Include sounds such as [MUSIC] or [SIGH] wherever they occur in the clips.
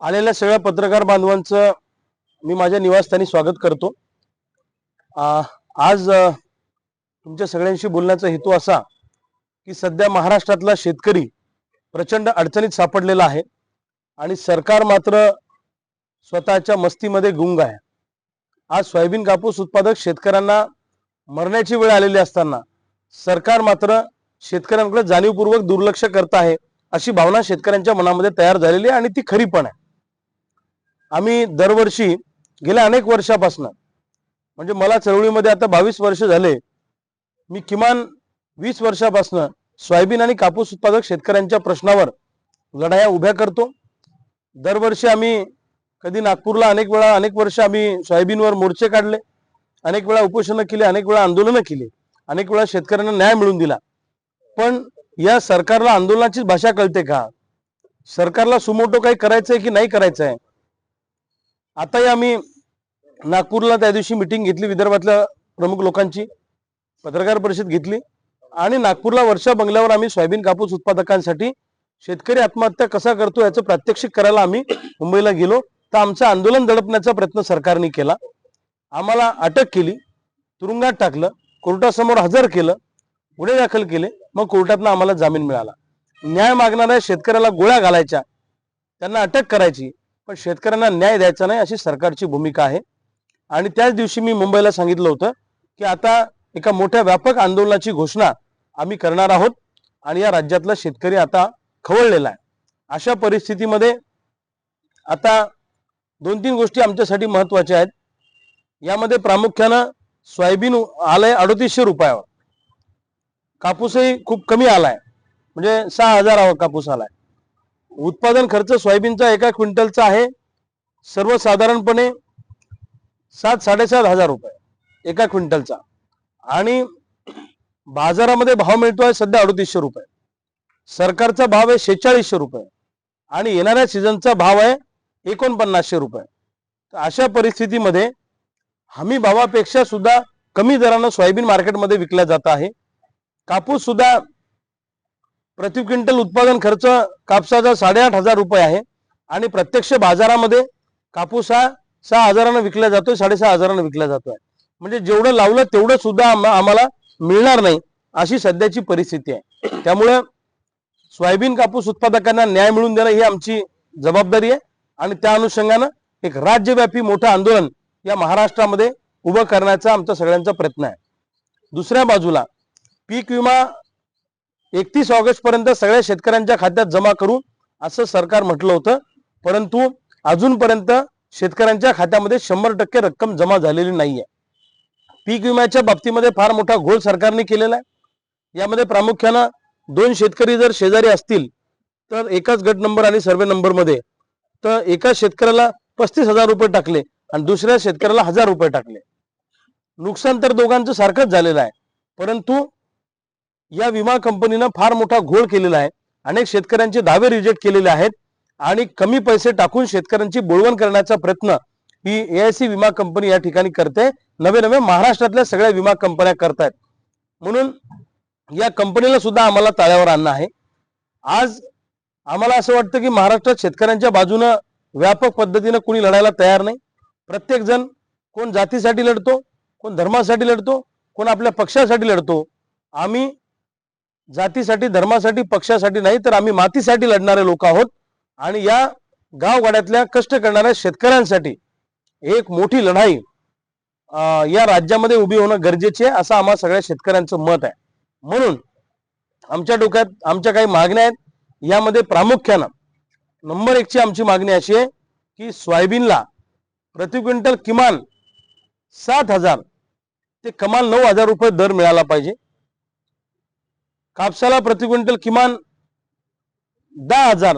आलेल्या सगळ्या पत्रकार बांधवांचं मी माझ्या निवासस्थानी स्वागत करतो. आज तुमच्या सगळ्यांशी बोलण्याचा हेतू असा की सध्या महाराष्ट्रातला शेतकरी प्रचंड अडचणीत सापडलेला आहे आणि सरकार मात्र स्वतःच्या मस्तीमध्ये गुंग आहे. आज सोयाबीन कापूस उत्पादक शेतकऱ्यांना मरण्याची वेळ आलेली असताना सरकार मात्र शेतकऱ्यांकडे जाणीवपूर्वक दुर्लक्ष करत आहे अशी भावना शेतकऱ्यांच्या मनामध्ये तयार झालेली आहे आणि ती खरी पण आहे. आम्ही दरवर्षी गेल्या अनेक वर्षापासून म्हणजे मला चळवळीमध्ये आता बावीस वर्ष झाले मी किमान वीस वर्षापासून सोयाबीन आणि कापूस उत्पादक शेतकऱ्यांच्या प्रश्नावर लढाया उभ्या करतो. दरवर्षी आम्ही कधी नागपूरला अनेक वेळा अनेक वर्ष आम्ही सोयाबीनवर मोर्चे काढले अनेक वेळा उपोषणं केली अनेक वेळा आंदोलनं केली. अनेक वेळा शेतकऱ्यांना न्याय मिळून दिला. पण या सरकारला आंदोलनाचीच भाषा कळते का? सरकारला सुमोटो काही करायचंय की नाही करायचंय? आताही आम्ही नागपूरला त्या दिवशी मिटिंग घेतली विदर्भातल्या प्रमुख लोकांची. पत्रकार परिषद घेतली. आणि नागपूरला वर्षा बंगल्यावर आम्ही सोयाबीन कापूस उत्पादकांसाठी शेतकरी आत्महत्या कसा करतो याचं प्रात्यक्षिक करायला आम्ही मुंबईला गेलो. तर आमचं आंदोलन दडपण्याचा प्रयत्न सरकारने केला. आम्हाला अटक केली. तुरुंगात टाकलं. कोर्टासमोर हजर केलं गुन्हे दाखल केले मग कोर्टातनं आम्हाला जामीन मिळाला. न्याय मागणाऱ्या शेतकऱ्याला गोळ्या घालायच्या त्यांना अटक करायची पण शेतकऱ्यांना न्याय द्यायचा नाही अशी सरकारची भूमिका आहे. आणि त्याच दिवशी मी मुंबईला सांगितलं होतं की आता एका मोठ्या व्यापक आंदोलनाची घोषणा आम्ही करणार आहोत आणि या राज्यातला शेतकरी आता खवळलेला आहे. अशा परिस्थितीमध्ये आता दोन तीन गोष्टी आमच्यासाठी महत्त्वाच्या आहेत. यामध्ये प्रामुख्यानं सोयाबीन आलंय अडतीसशे रुपयावर. कापूसही खूप कमी आलाय. म्हणजे सहा हजार कापूस आलाय. उत्पादन खर्च सोयाबीनचा एका क्विंटलचा आहे. सर्वसाधारणपणे सात साडेसात हजार रुपये एका क्विंटलचा. आणि बाजारामध्ये भाव मिळतो आहे सध्या अडतीसशे रुपये. सरकारचा भाव आहे शेहेचाळीसशे रुपये. आणि येणाऱ्या सीझनचा भाव आहे एकोणपन्नासशे रुपये. अशा परिस्थितीमध्ये हमी भावापेक्षा सुद्धा कमी दरानं सोयाबीन मार्केटमध्ये विकला जात आहे. कापूस सुद्धा प्रति क्विंटल उत्पादन खर्च कापसाचा साडेआठ हजार रुपये आहे आणि प्रत्यक्ष बाजारामध्ये कापूस हा सहा हजारानं विकला जातोय साडेसहा हजारानं विकला जातोय. म्हणजे जेवढं लावलं तेवढं सुद्धा आम्हाला मिळणार नाही अशी सध्याची परिस्थिती आहे. त्यामुळे सोयाबीन कापूस उत्पादकांना न्याय मिळवून देणं ही आमची जबाबदारी आहे आणि त्या अनुषंगानं एक राज्यव्यापी मोठं आंदोलन या महाराष्ट्रामध्ये उभं करण्याचा आमचा सगळ्यांचा प्रयत्न आहे. दुसऱ्या बाजूला पीक विमा एकतीस ऑगस्ट पर्यंत सगळ्या शेतकऱ्यांच्या खात्यात जमा करू असं सरकार म्हटलं होतं परंतु अजूनपर्यंत शेतकऱ्यांच्या खात्यामध्ये शंभर टक्के रक्कम जमा झालेली नाहीये. पीक विम्याच्या बाबतीमध्ये फार मोठा घोळ सरकारने केलेला आहे. यामध्ये प्रामुख्यानं दोन शेतकरी जर शेजारी असतील तर एकाच गट नंबर आणि सर्वे नंबरमध्ये तर एका शेतकऱ्याला पस्तीस हजार रुपये टाकले. आणि दुसऱ्या शेतकऱ्याला हजार रुपये टाकले. नुकसान तर दोघांचं सारखंच झालेलं आहे. परंतु या विमा कंपनीनं फार मोठा घोळ केलेला आहे. अनेक शेतकऱ्यांचे दावे रिजेक्ट केलेले आहेत. आणि कमी पैसे टाकून शेतकऱ्यांची बोळवण करण्याचा प्रयत्न ही एआयसी विमा कंपनी या ठिकाणी करते. नवे नवे महाराष्ट्रातल्या सगळ्या विमा कंपन्या करतायत. म्हणून या कंपनीला सुद्धा आम्हाला ताळ्यावर आणणं आहे. आज आम्हाला असं वाटतं की महाराष्ट्रात शेतकऱ्यांच्या बाजूनं व्यापक पद्धतीनं कुणी लढायला तयार नाही. प्रत्येक जण कोण जातीसाठी लढतो कोण धर्मासाठी लढतो कोण आपल्या पक्षासाठी लढतो. आम्ही जातीसाठी धर्मासाठी पक्षासाठी नाही तर आम्ही मातीसाठी लढणारे लोक आहोत. आणि या गावगाड्यातल्या कष्ट करणाऱ्या शेतकऱ्यांसाठी एक मोठी लढाई या राज्यामध्ये उभी होणं गरजेचे आहे असं आम्हा सगळ्या शेतकऱ्यांचं मत आहे. म्हणून आमच्या डोक्यात आमच्या काही मागण्या आहेत. यामध्ये प्रामुख्यानं नंबर एकची आमची मागणी अशी आहे की सोयाबीनला प्रति क्विंटल किमान सात हजार ते कमाल नऊ हजार रुपये दर मिळाला पाहिजे. कापसाला प्रति क्विंटल किमान दहा हजार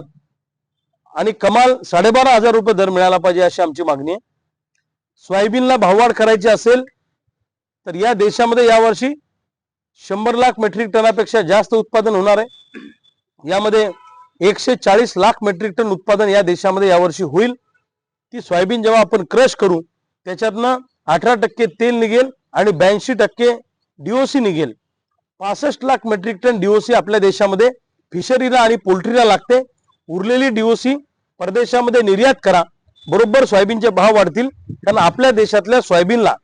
आणि कमाल साडेबारा हजार रुपये दर मिळाला पाहिजे अशी आमची मागणी आहे. सोयाबीनला भाववाढ करायची असेल तर या देशामध्ये यावर्षी शंभर लाख मेट्रिक टनापेक्षा जास्त उत्पादन होणार आहे. यामध्ये एकशे चाळीस लाख मेट्रिक टन उत्पादन या देशामध्ये यावर्षी होईल. ती सोयाबीन जेव्हा आपण क्रश करू त्याच्यातनं अठरा टक्के तेल निघेल आणि ब्याऐंशी टक्के डीओसी निघेल. पासष्ट लाख मेट्रिक टन डीओसी आपल्या देशामध्ये फिशरीला आणि पोल्ट्रीला लागते. उरलेली डीओसी परदेशामध्ये निर्यात करा. बरोबर सोयाबीनचे भाव वाढतील. कारण आपल्या देशातल्या सोयाबीनला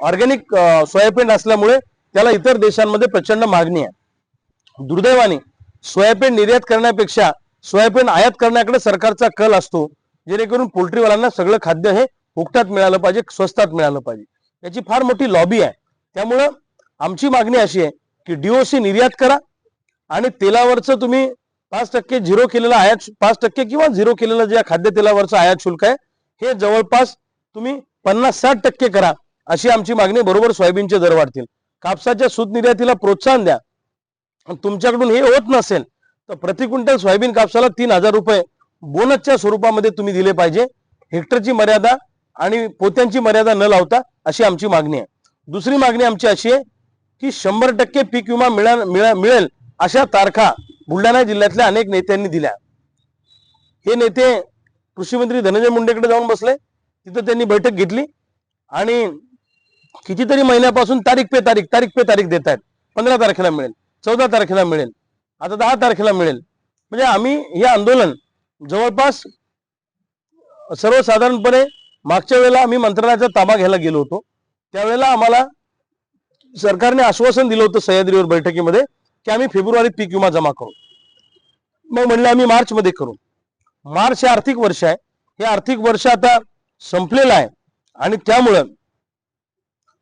ऑर्गॅनिक सोयाबीन असल्यामुळे त्याला इतर देशांमध्ये प्रचंड मागणी आहे. दुर्दैवाने सोयाबीन निर्यात करण्यापेक्षा सोयाबीन आयात करण्याकडे सरकारचा कल असतो. जेणेकरून पोल्ट्रीवाल्यांना सगळं खाद्य हे फुकटात मिळालं पाहिजे स्वस्तात मिळालं पाहिजे. याची फार मोठी लॉबी आहे. त्यामुळं आमची मागणी अशी आहे की डीओसी निर्यात करा आणि तेलावरचं तुम्ही पाच टक्के झिरो केलेलं आयात पाच टक्के किंवा झिरो केलेलं जे खाद्यतेलावरचं आयात शुल्क आहे हे जवळपास तुम्ही पन्नास साठ टक्के करा अशी आमची मागणी बरोबर सोयाबीनचे दर वाढतील. कापसाच्या सूत निर्यातीला प्रोत्साहन द्या. तुमच्याकडून हे होत नसेल तर प्रति क्विंटल सोयाबीन कापसाला तीन हजार रुपये बोनसच्या स्वरूपामध्ये तुम्ही दिले पाहिजे. हेक्टरची मर्यादा आणि पोत्यांची मर्यादा न लावता अशी आमची मागणी आहे. दुसरी मागणी आमची अशी आहे की शंभर टक्के पीक विमा मिळा मिळेल अशा तारखा बुलढाणा जिल्ह्यातल्या अनेक नेत्यांनी दिल्या. हे नेते कृषी मंत्री धनंजय मुंडेकडे जाऊन बसले. तिथं त्यांनी बैठक घेतली आणि कितीतरी महिन्यापासून तारीख पे तारीख तारीख पे तारीख देत आहेत. पंधरा तारखेला मिळेल चौदा तारखेला मिळेल आता दहा तारखेला मिळेल. म्हणजे आम्ही हे आंदोलन जवळपास सर्वसाधारणपणे मागच्या वेळेला आम्ही मंत्रालयाचा ताबा घ्यायला गेलो होतो. त्यावेळेला आम्हाला सरकारने आश्वासन दिलं होतं सह्याद्रीवर बैठकीमध्ये की आम्ही फेब्रुवारीत पीक विमा जमा करू. मग म्हणलं आम्ही मार्च मध्ये करू. मार्च हे आर्थिक वर्ष आहे. हे आर्थिक वर्ष आता संपलेलं आहे. आणि त्यामुळं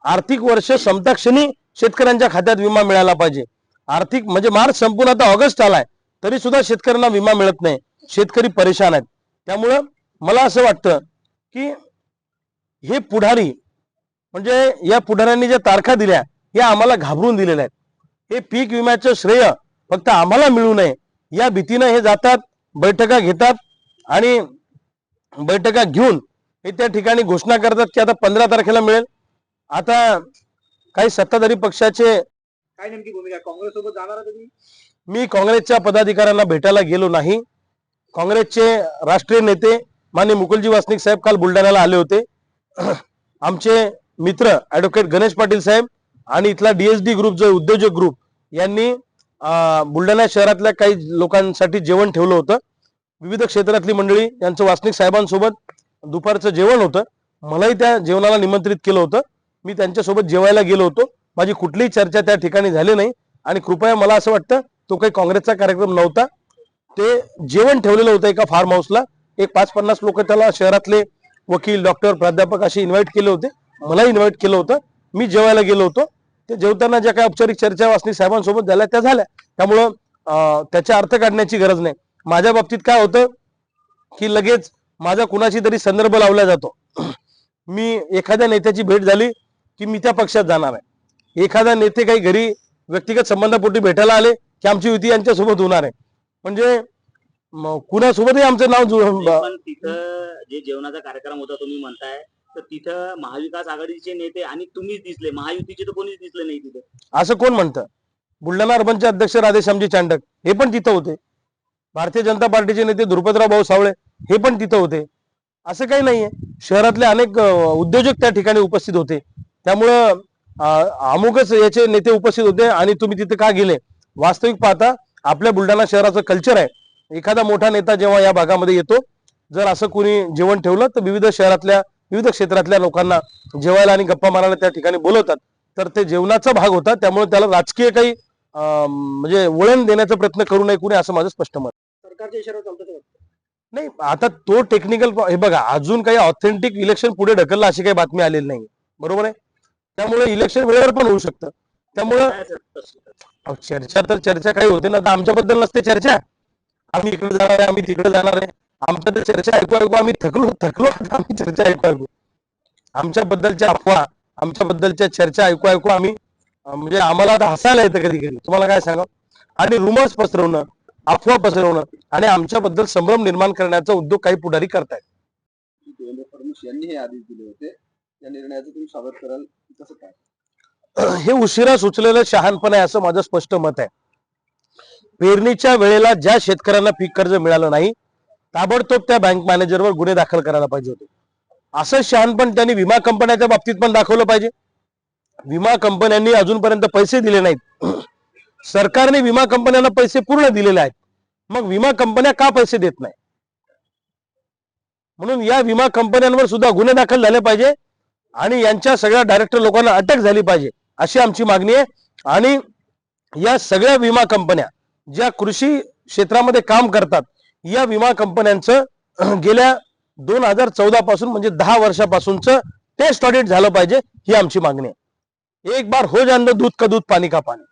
आर्थिक वर्ष संपता क्षणी शेतकऱ्यांच्या खात्यात विमा मिळाला पाहिजे. आर्थिक म्हणजे मार्च संपून आता ऑगस्ट आलाय. तरी सुद्धा शेतकऱ्यांना विमा मिळत नाही. शेतकरी परेशान आहेत. त्यामुळं मला असं वाटतं की हे पुढारी म्हणजे या पुढाऱ्यांनी ज्या तारखा दिल्या हे आम्हाला घाबरून दिलेल्या आहेत. हे पीक विम्याचं श्रेय फक्त आम्हाला मिळू नये. या भीतीनं हे जातात बैठका घेतात आणि बैठका घेऊन हे त्या ठिकाणी घोषणा करतात की आता पंधरा तारखेला मिळेल. आता काही सत्ताधारी पक्षाचे काय नेमकी भूमिका? काँग्रेस सोबत जाणार मी काँग्रेसच्या पदाधिकाऱ्यांना भेटायला गेलो नाही. काँग्रेसचे राष्ट्रीय नेते मान्य मुकुलजी वासनिक साहेब काल बुलढाण्याला आले होते. [CLEARS THROAT] आमचे मित्र ॲडव्होकेट गणेश पाटील साहेब आणि इथला डीएसडी ग्रुप जो उद्योजक ग्रुप यांनी बुलढाणा शहरातल्या काही लोकांसाठी जेवण ठेवलं होतं. विविध क्षेत्रातली मंडळी यांचं वासनिक साहेबांसोबत दुपारचं जेवण होतं. मलाही त्या जेवणाला निमंत्रित केलं होतं. मी त्यांच्यासोबत जेवायला गेलो होतो. माझी कुठलीही चर्चा त्या ठिकाणी झाली नाही. आणि कृपया मला असं वाटतं तो काही काँग्रेसचा कार्यक्रम नव्हता. ते जेवण ठेवलेलं होतं एका फार्म हाऊसला एक पाच पन्नास लोक त्याला शहरातले वकील डॉक्टर प्राध्यापक असे इन्व्हाइट केले होते. मला इन्व्हाइट केलं होतं. मी जेवायला गेलो होतो. ते जेवताना ज्या काही औपचारिक चर्चा वासनी साहेबांसोबत झाल्या त्या झाल्या. त्यामुळं त्याचा अर्थ काढण्याची गरज नाही. माझ्या बाबतीत काय होतं की लगेच माझा कुणाशी तरी संदर्भ लावला जातो. मी एखाद्या नेत्याची भेट झाली की मी त्या पक्षात जाणार आहे. एखादा नेते काही घरी व्यक्तिगत संबंधापोटी भेटायला आले की आमची युती यांच्यासोबत होणार आहे. म्हणजे कुणासोबतही आमचं नाव जुळ पण तिथं जे जेवणाचा कार्यक्रम होता तुम्ही म्हणताय तर तिथं महाविकास आघाडीचे नेते आणि तुम्हीच दिसले. महायुतीचे तर कोणीच दिसले नाही तिथे. असं कोण म्हणतं? बुलढाणा अर्बनचे अध्यक्ष राधेश्यामजी चांडक हे पण तिथं होते. भारतीय जनता पार्टीचे नेते ध्रुपदराव भाऊ सावळे हे पण तिथं होते. असं काही नाहीये. शहरातले अनेक उद्योजक त्या ठिकाणी उपस्थित होते. त्यामुळं अमुकच याचे नेते उपस्थित होते आणि तुम्ही तिथे का गेले? वास्तविक पाहता आपल्या बुलढाणा शहराचं कल्चर आहे. एखादा मोठा नेता जेव्हा या भागामध्ये येतो जर असं कोणी जेवण ठेवलं तर विविध शहरातल्या विविध क्षेत्रातल्या लोकांना जेवायला आणि गप्पा मारायला त्या ठिकाणी बोलवतात. तर ते जेवणाचा भाग होता त्यामुळे त्याला राजकीय काही म्हणजे वळण देण्याचा प्रयत्न करू नये कुणी असं माझं स्पष्ट मत. सरकारच्या. नाही आता तो टेक्निकल हे बघा अजून काही ऑथेंटिक इलेक्शन पुढे ढकललं अशी काही बातमी आलेली नाही बरोबर आहे? त्यामुळे इलेक्शन वेळेवर पण होऊ शकतं. त्यामुळं चर्चा तर चर्चा काही होते ना तर आमच्याबद्दल नसते चर्चा. आम्ही इकडे जाणार आहे आम्ही तिकडे जाणार आहे. आमच्या तर चर्चा ऐकू ऐकू आम्ही थकलो थकलो आम्ही चर्चा ऐकू ऐकू. आमच्याबद्दलच्या अफवा आमच्याबद्दलच्या चर्चा ऐकू ऐकू आम्ही म्हणजे आम्हाला आता हसायला येतं कधी कधी तुम्हाला काय सांगा आणि रुमर्स पसरवणं अफवा पसरवणं आणि आमच्याबद्दल संभ्रम निर्माण करण्याचा उद्योग काही पुढारी करतायत. देवेंद्र फडणवीस यांनी हे आदेश दिले होते. या निर्णयाचं तुम्ही स्वागत कराल. कसं काय? [CLEARS THROAT] हे उशिरा सुचलेलं शहाणपण आहे असं माझं स्पष्ट मत आहे. पेरणीच्या वेळेला ज्या शेतकऱ्यांना पीक कर्ज मिळालं नाही ताबडतोब त्या बँक मॅनेजरवर गुन्हे दाखल करायला पाहिजे होते. असं शहाणपण त्यांनी विमा कंपन्याच्या बाबतीत पण दाखवलं पाहिजे. विमा कंपन्यांनी अजूनपर्यंत पैसे दिले नाहीत. [CLEARS THROAT] सरकारने विमा कंपन्यांना पैसे पूर्ण दिलेले आहेत. मग विमा कंपन्या का पैसे देत नाही म्हणून या विमा कंपन्यांवर सुद्धा गुन्हे दाखल झाले पाहिजे आणि यांच्या सगळ्या डायरेक्टर लोकांना अटक झाली पाहिजे. अशी आमची मागणी आहे. आणि या सगळ्या विमा कंपन्या ज्या कृषी क्षेत्रामध्ये काम करतात या विमा कंपन्यांचं [CLEARS THROAT] गेल्या दोन हजार चौदा पासून म्हणजे दहा वर्षापासूनचं टेस्ट ऑडिट झालं पाहिजे ही आमची मागणी आहे. एक बार हो जान दूध का दूध पाणी का पाणी.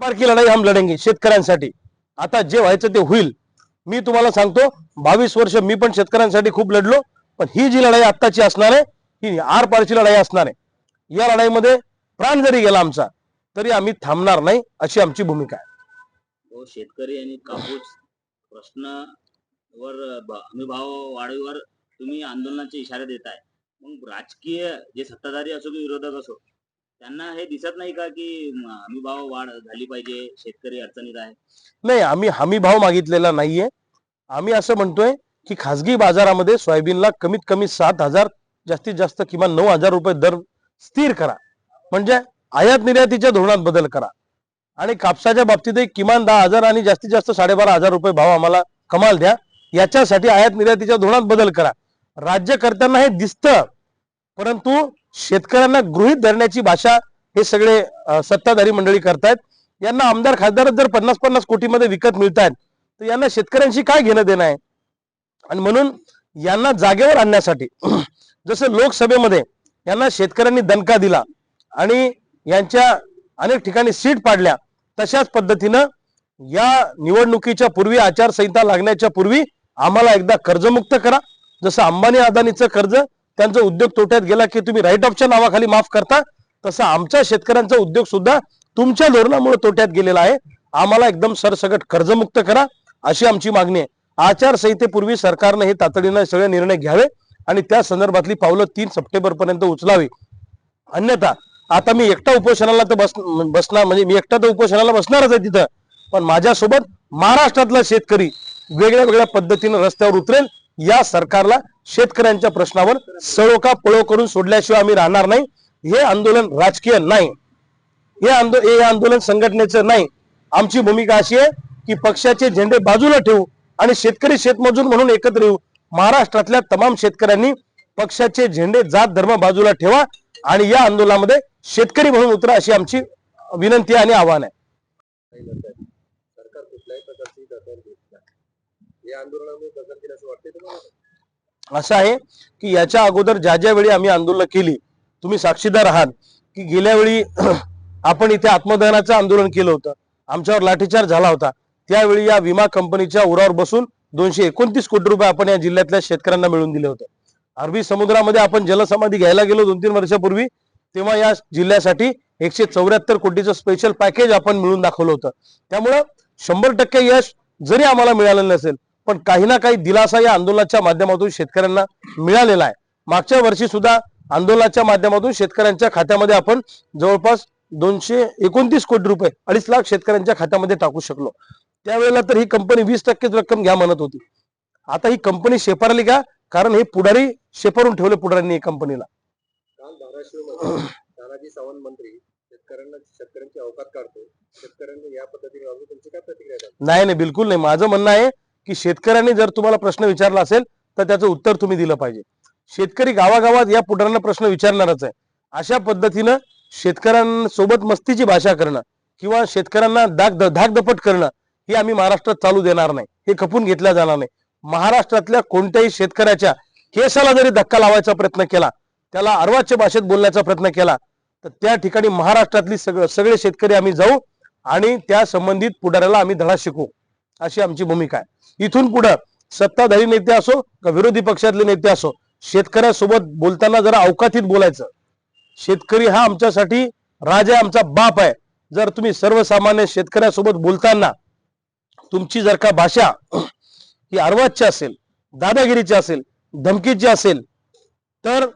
बार की लढाई हम लढेंगे शेतकऱ्यांसाठी. आता जे व्हायचं ते होईल. मी तुम्हाला सांगतो बावीस वर्ष मी पण शेतकऱ्यांसाठी खूप लढलो पण ही जी लढाई आत्ताची असणार आहे ही आर पारची लढाई असणार आहे. या लढाईमध्ये प्राण जरी गेला आमचा तरी आम्ही थांबणार नाही अशी आमची भूमिका आहे. तो शेतकरी आणि कापूस प्रश्नावर ब- हमी भाव वाढीवर तुम्ही आंदोलनाचे इशारे देताय. मग राजकीय जे सत्ताधारी असो की विरोधक असो त्यांना हे दिसत नाही का की म, हमी भाव वाढ झाली पाहिजे शेतकरी अडचणीत आहे? नाही आम्ही हमी भाव मागितलेला नाहीये. आम्ही असं म्हणतोय की खासगी बाजारामध्ये सोयाबीनला कमीत कमी सात हजार जास्तीत जास्त किमान नऊ हजार रुपये दर स्थिर करा. म्हणजे आयात निर्यातीच्या धोरणात बदल करा. आणि कापसाच्या बाबतीतही किमान दहा हजार आणि जास्तीत जास्त साडेबारा हजार रुपये भाव आम्हाला कमाल द्या. याच्यासाठी आयात निर्यातीच्या धोरणात बदल करा. राज्यकर्त्यांना हे दिसतं परंतु शेतकऱ्यांना गृहीत धरण्याची भाषा हे सगळे सत्ताधारी मंडळी करतायत. यांना आमदार खासदारच जर पन्नास पन्नास कोटीमध्ये विकत मिळतायत तर यांना शेतकऱ्यांशी काय घेणं देणं आहे? आणि म्हणून यांना जागेवर आणण्यासाठी [CLEARS THROAT] जसं लोकसभेमध्ये यांना शेतकऱ्यांनी दणका दिला आणि यांच्या अनेक ठिकाणी सीट पाडल्या. तशाच पद्धतीनं या निवडणुकीच्या पूर्वी आचारसंहिता लागण्याच्या पूर्वी आम्हाला एकदा कर्जमुक्त करा. जसं अंबानी अदानीचं कर्ज त्यांचा उद्योग तोट्यात गेला की तुम्ही राईट ऑफच्या नावाखाली माफ करता तसं आमच्या शेतकऱ्यांचा उद्योग सुद्धा तुमच्या धोरणामुळे तोट्यात गेलेला आहे. आम्हाला एकदम सरसकट कर्जमुक्त करा अशी आमची मागणी आहे. आचारसंहितेपूर्वी सरकारने हे तातडीनं सगळे निर्णय घ्यावे. आणि त्या संदर्भातली पावलं तीन सप्टेंबर पर्यंत उचलावी. अन्यथा आता मी एकटा उपोषणाला तर बस बसणार म्हणजे मी एकटा तर उपोषणाला बसणारच आहे तिथं. पण माझ्यासोबत महाराष्ट्रातला शेतकरी वेगळ्या वेगळ्या पद्धतीनं रस्त्यावर उतरेल या सरकारला शेतकऱ्यांच्या प्रश्नावर सळोका पळो करून सोडल्याशिवाय आम्ही राहणार नाही. हे आंदोलन राजकीय नाही. हे आंदो हे आंदोलन संघटनेचं नाही. आमची भूमिका अशी आहे की पक्षाचे झेंडे बाजूला ठेवू आणि शेतकरी शेतमजूर म्हणून एकत्र येऊ. महाराष्ट्रातल्या तमाम शेतकऱ्यांनी पक्षाचे झेंडे जात धर्म बाजूला ठेवा आणि या आंदोलनामध्ये शेतकरी म्हणून उतरा अशी आमची विनंती आणि आव्हान आहे. असं आहे की याच्या अगोदर ज्या ज्या वेळी आम्ही आंदोलन केली तुम्ही साक्षीदार आहात की गेल्या वेळी [CLEARS THROAT] आपण इथे आत्मदहनाचं आंदोलन केलं होतं. आमच्यावर लाठीचार झाला होता. त्यावेळी या विमा कंपनीच्या उरावर बसून दोनशे एकोणतीस कोटी रुपये आपण या जिल्ह्यातल्या शेतकऱ्यांना मिळवून दिले होते. अरबी समुद्रामध्ये आपण जलसमाधी घ्यायला गेलो दोन तीन वर्षापूर्वी तेव्हा या जिल्ह्यासाठी एकशे चौऱ्याहत्तर कोटीचं स्पेशल पॅकेज आपण मिळून दाखवलं होतं. त्यामुळं शंभर टक्के यश जरी आम्हाला मिळालं नसेल पण काही ना काही दिलासा या आंदोलनाच्या माध्यमातून शेतकऱ्यांना मिळालेला आहे. मागच्या वर्षी सुद्धा आंदोलनाच्या माध्यमातून शेतकऱ्यांच्या खात्यामध्ये आपण जवळपास दोनशे एकोणतीस कोटी रुपये अडीच लाख शेतकऱ्यांच्या खात्यामध्ये टाकू शकलो. त्यावेळेला तर ही कंपनी वीस टक्केच रक्कम घ्या म्हणत होती. आता ही कंपनी शेपारली का? कारण हे पुढारी शेपारून ठेवले पुढाऱ्यांनी कंपनीला तानाजी सावंत मंत्री शेतकऱ्यांना शेतकऱ्यांची अवकात काढतो. शेतकऱ्यांनी या पद्धतीने वागून तुमची काय प्रतिक्रिया द्याल? नाही नाही बिलकुल नाही. माझं म्हणणं आहे की शेतकऱ्यांनी जर तुम्हाला प्रश्न विचारला असेल तर त्याचं उत्तर तुम्ही दिलं पाहिजे. शेतकरी गावागावात या पुढाऱ्यांना प्रश्न विचारणारच आहे. अशा पद्धतीनं शेतकऱ्यांसोबत मस्तीची भाषा करणं किंवा शेतकऱ्यांना दाग धाकदपट करणं ही आम्ही महाराष्ट्रात चालू देणार नाही. हे खपून घेतल्या जाणार नाही. महाराष्ट्रातल्या कोणत्याही शेतकऱ्याच्या केसाला जरी धक्का लावायचा प्रयत्न केला त्याला अर्वाच्य भाषेत बोलण्याचा प्रयत्न केला तर त्या ठिकाणी महाराष्ट्रातली सगळं सगळे शेतकरी आम्ही जाऊ आणि त्या संबंधित पुढाऱ्याला आम्ही धडा शिकवू. अशी आमची भूमिका आहे. इथून पुढं सत्ताधारी नेते असो का विरोधी पक्षातले नेते असो शेतकऱ्यासोबत बोलताना जरा अवकातीत बोलायचं. शेतकरी हा आमच्यासाठी राजा आमचा बाप आहे. जर तुम्ही सर्वसामान्य शेतकऱ्यासोबत बोलताना तुमची जर का भाषा ही अर्वाच्य असेल दादागिरीची असेल धमकीची असेल तर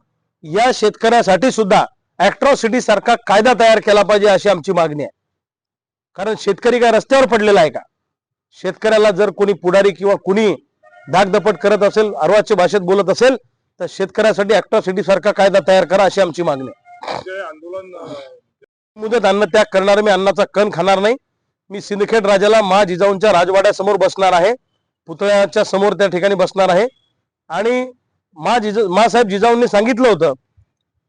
या शेतकऱ्यासाठी सुद्धा अॅट्रॉसिटी सारखा कायदा तयार केला पाहिजे अशी आमची मागणी आहे. कारण शेतकरी काय रस्त्यावर पडलेला आहे का? शेतकऱ्याला जर कोणी पुढारी किंवा कुणी धाकदपट करत असेल अर्वाच्य भाषेत बोलत असेल तर शेतकऱ्यासाठी अॅट्रॉसिटी सारखा कायदा तयार करा अशी आमची मागणी आहे. मुदत अन्न त्याग करणार मी अन्नाचा कण खाणार नाही. मी सिंदखेड राजाला मा जिजाऊंच्या राजवाड्यासमोर बसणार आहे. पुतळ्याच्या समोर त्या ठिकाणी बसणार आहे. आणि मा जिजा मासाहेब जिजाऊंनी सांगितलं होतं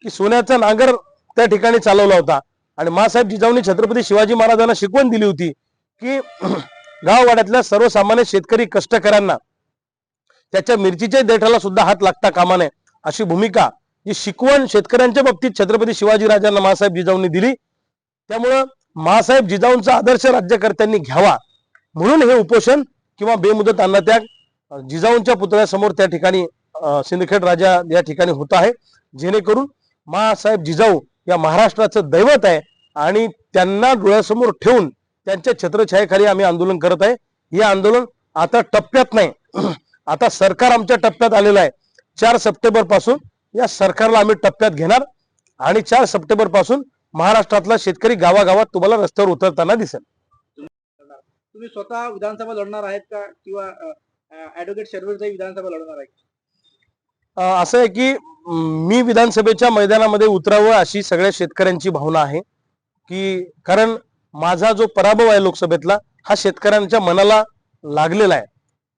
की सोन्याचा नांगर त्या ठिकाणी चालवला होता. आणि मासाहेब जिजाऊंनी छत्रपती शिवाजी महाराजांना शिकवण दिली होती की [CLEARS THROAT] गाववाड्यातल्या सर्वसामान्य शेतकरी कष्टकऱ्यांना त्याच्या मिरचीच्या देठाला सुद्धा हात लागता कामा नये अशी भूमिका जी शिकवण शेतकऱ्यांच्या बाबतीत छत्रपती शिवाजी राजांना मासाहेब जिजाऊंनी दिली. त्यामुळं मासाहेब जिजाऊंचा आदर्श राज्यकर्त्यांनी घ्यावा. म्हणून हे उपोषण किंवा बेमुदत अन्नत्याग जिजाऊंच्या पुतळ्यासमोर त्या ठिकाणी सिंदखेड राजा या ठिकाणी होत आहे. जेणेकरून मासाहेब जिजाऊ या महाराष्ट्राचं दैवत आहे आणि त्यांना डोळ्यासमोर ठेवून त्यांच्या छत्रछायेखाली आम्ही आंदोलन करत आहे. हे आंदोलन आता टप्प्यात नाही. [CLEARS THROAT] आता सरकार आमच्या टप्प्यात आलेलं आहे. चार सप्टेंबरपासून या सरकारला आम्ही टप्प्यात घेणार आणि चार सप्टेंबरपासून महाराष्ट्रातला शेतकरी गावागावात तुम्हाला रस्त्यावर उतरताना दिसेल. तुम्ही स्वतः विधानसभा लढणार आहेत का? किंवा ऍडव्होकेट शर्वेरचाही विधानसभा लढणार आहे असं आहे की मी विधानसभेच्या मैदानामध्ये उतरावं अशी सगळ्या शेतकऱ्यांची भावना आहे. की कारण माझा जो पराभव आहे लोकसभेतला हा शेतकऱ्यांच्या मनाला लागलेला आहे.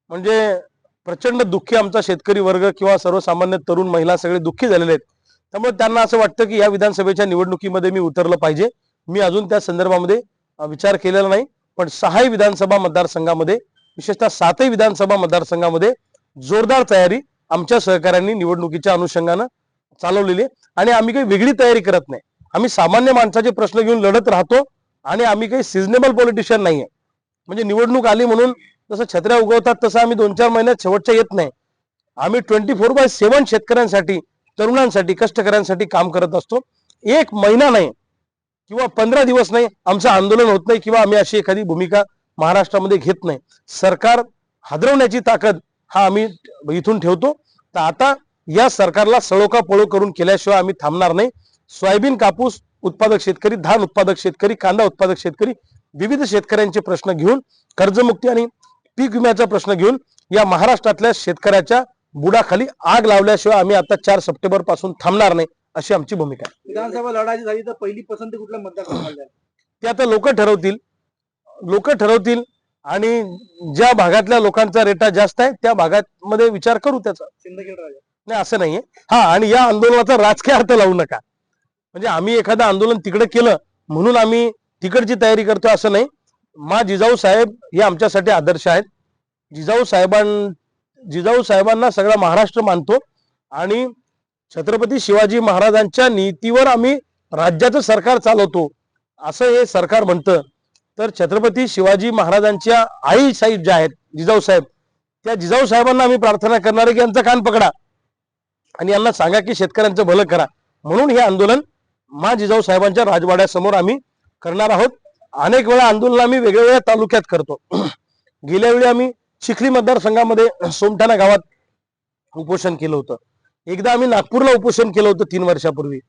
म्हणजे प्रचंड दुःखी आमचा शेतकरी वर्ग किंवा सर्वसामान्य तरुण महिला सगळे दुःखी झालेले आहेत. त्यामुळे त्यांना असं वाटतं की या विधानसभेच्या निवडणुकीमध्ये मी उतरलं पाहिजे. मी अजून त्या संदर्भामध्ये विचार केलेला नाही. पण सहाही विधानसभा मतदारसंघामध्ये विशेषतः सातही विधानसभा मतदारसंघामध्ये जोरदार तयारी आमच्या सहकाऱ्यांनी निवडणुकीच्या अनुषंगानं चालवलेली आहे. आणि आम्ही काही वेगळी तयारी करत नाही. आम्ही सामान्य माणसाचे प्रश्न घेऊन लढत राहतो आणि आम्ही काही सिजनेबल पॉलिटिशियन नाहीये. म्हणजे निवडणूक आली म्हणून जसं छत्र्या उगवतात तसं आम्ही दोन चार महिन्यात शेवटच्या येत नाही. आम्ही ट्वेंटी फोर बाय सेव्हन शेतकऱ्यांसाठी तरुणांसाठी कष्टकऱ्यांसाठी काम करत असतो. एक महिना नाही किंवा पंधरा दिवस नाही आमचं आंदोलन होत नाही किंवा आम्ही अशी एखादी भूमिका महाराष्ट्रामध्ये घेत नाही. सरकार हादरवण्याची ताकद हा आम्ही इथून ठेवतो. तर आता या सरकारला सळोका पळो करून केल्याशिवाय आम्ही थांबणार नाही. सोयाबीन कापूस उत्पादक शेतकरी धान उत्पादक शेतकरी कांदा उत्पादक शेतकरी विविध शेतकऱ्यांचे प्रश्न घेऊन कर्जमुक्ती आणि पीक विम्याचा प्रश्न घेऊन या महाराष्ट्रातल्या शेतकऱ्याच्या बुडाखाली आग लावल्याशिवाय आम्ही आता चार सप्टेंबरपासून थांबणार नाही अशी आमची भूमिका आहे. विधानसभा लढायची झाली तर पहिली पसंती कुठल्या मतदारसंघाला द्याल? ते आता लोक ठरवतील लोक ठरवतील आणि ज्या भागातल्या लोकांचा रेटा जास्त आहे त्या भागामध्ये विचार करू त्याचा. नाही असं नाहीये. हा आणि या आंदोलनाचा राजकीय अर्थ लावू नका. म्हणजे आम्ही एखादं आंदोलन तिकडे केलं म्हणून आम्ही तिकडची तयारी करतो असं नाही. मा जिजाऊ साहेब हे आमच्यासाठी आदर्श आहेत. जिजाऊ साहेबां जिजाऊ साहेबांना सगळा महाराष्ट्र मानतो आणि छत्रपती शिवाजी महाराजांच्या नीतीवर आम्ही राज्याचं सरकार चालवतो असं हे सरकार म्हणतं. तर छत्रपती शिवाजी महाराजांच्या आई साहेब ज्या आहेत जिजाऊ साहेब त्या जिजाऊ साहेबांना आम्ही प्रार्थना करणार आहे की यांचा कान पकडा आणि यांना सांगा की शेतकऱ्यांचं भलं करा. म्हणून हे आंदोलन मा जिजाऊ साहेबांच्या राजवाड्यासमोर आम्ही करणार आहोत. अनेक वेळा आंदोलन आम्ही वेगवेगळ्या तालुक्यात करतो. [CLEARS THROAT] गेल्या वेळी आम्ही चिखली मतदारसंघामध्ये सोमठाणा गावात उपोषण केलं होतं. एकदा आम्ही नागपूरला उपोषण केलं होतं तीन वर्षापूर्वी.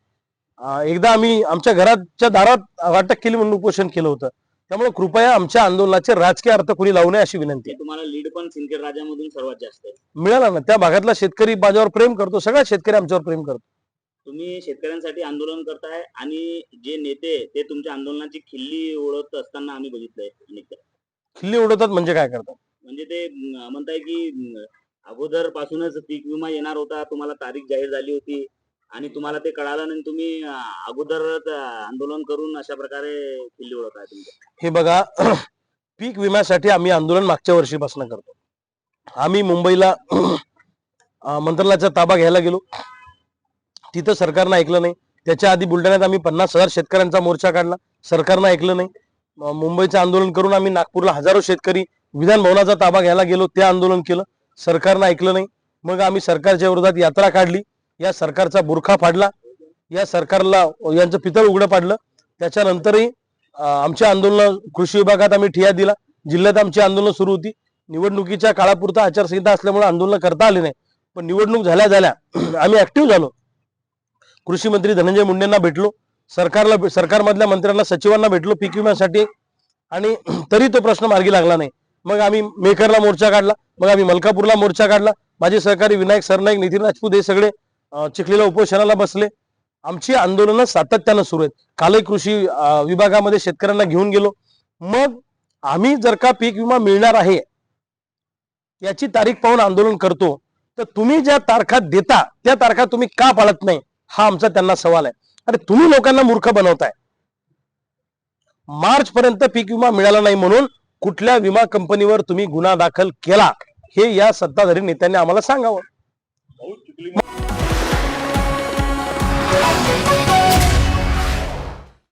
एकदा आम्ही आमच्या घराच्या दारात वाटप केली म्हणून उपोषण केलं होतं. त्यामुळे कृपया आमच्या आंदोलनाचे राजकीय अर्थ कोणी लावू नये अशी विनंती. आहे तुम्हाला लीड पण सिंदखेड राजामधून सर्वात जास्त आहे. मिळाला ना त्या भागातला शेतकरी माझ्यावर प्रेम करतो सगळा शेतकरी आमच्यावर प्रेम करतो. तुम्ही शेतकऱ्यांसाठी आंदोलन करताय आणि जे नेते ते तुमच्या आंदोलनाची खिल्ली ओळखत असताना आम्ही बघितलंय खिल्ली उडवतात म्हणजे काय करतात? म्हणजे ते म्हणताय की अगोदर पासूनच पीक विमा येणार होता तुम्हाला तारीख जाहीर झाली होती आणि तुम्हाला ते कळालं नाही तुम्ही अगोदरच आंदोलन करून अशा प्रकारे किल्ली ओळखताय हे बघा [CLEARS THROAT] पीक विम्यासाठी आम्ही आंदोलन मागच्या वर्षीपासून करतो. आम्ही मुंबईला [CLEARS THROAT] मंत्रालयाचा ताबा घ्यायला गेलो. तिथं सरकारनं ऐकलं नाही. त्याच्या आधी बुलढाण्यात आम्ही पन्नास हजार शेतकऱ्यांचा मोर्चा काढला. सरकारनं ऐकलं नाही. मुंबईचं आंदोलन करून आम्ही नागपूरला हजारो शेतकरी विधान भवनाचा ताबा घ्यायला गेलो ते आंदोलन केलं. सरकारनं ऐकलं नाही. मग आम्ही सरकारच्या विरोधात यात्रा काढली. या सरकारचा बुरखा फाडला. या सरकारला यांचं पितळ उघडं पाडलं. त्याच्यानंतरही आमच्या आंदोलन कृषी विभागात आम्ही ठिया दिला. जिल्ह्यात आमची आंदोलन सुरू होती. निवडणुकीच्या काळापुरता आचारसंहिता असल्यामुळे आंदोलन करता आले नाही. पण निवडणूक झाल्या झाल्या [CLEARS THROAT] आम्ही ऍक्टिव्ह झालो. कृषी मंत्री धनंजय मुंडेंना भेटलो. सरकारला सरकारमधल्या मंत्र्यांना सचिवांना भेटलो. पीक विम्यासाठी. आणि [CLEARS THROAT] तरी तो प्रश्न मार्गी लागला नाही. मग आम्ही मेकरला मोर्चा काढला मग आम्ही मलकापूरला मोर्चा काढला. माझे सहकारी विनायक सरनाईक नितीन राजपूत हे सगळे चिखलीला उपोषणाला बसले. आमची आंदोलनं सातत्यानं सुरू आहेत. कालही कृषी विभागामध्ये शेतकऱ्यांना घेऊन गेलो. मग आम्ही जर का पीक विमा मिळणार आहे याची तारीख पाहून आंदोलन करतो तर तुम्ही ज्या तारखा देता त्या तारखा तुम्ही का पाळत नाही हा आमचा त्यांना सवाल आहे. अरे तुम्ही लोकांना मूर्ख बनवताय. मार्च पर्यंत पीक विमा मिळाला नाही म्हणून कुठल्या विमा कंपनीवर तुम्ही गुन्हा दाखल केला हे या सत्ताधारी नेत्यांनी आम्हाला सांगावं.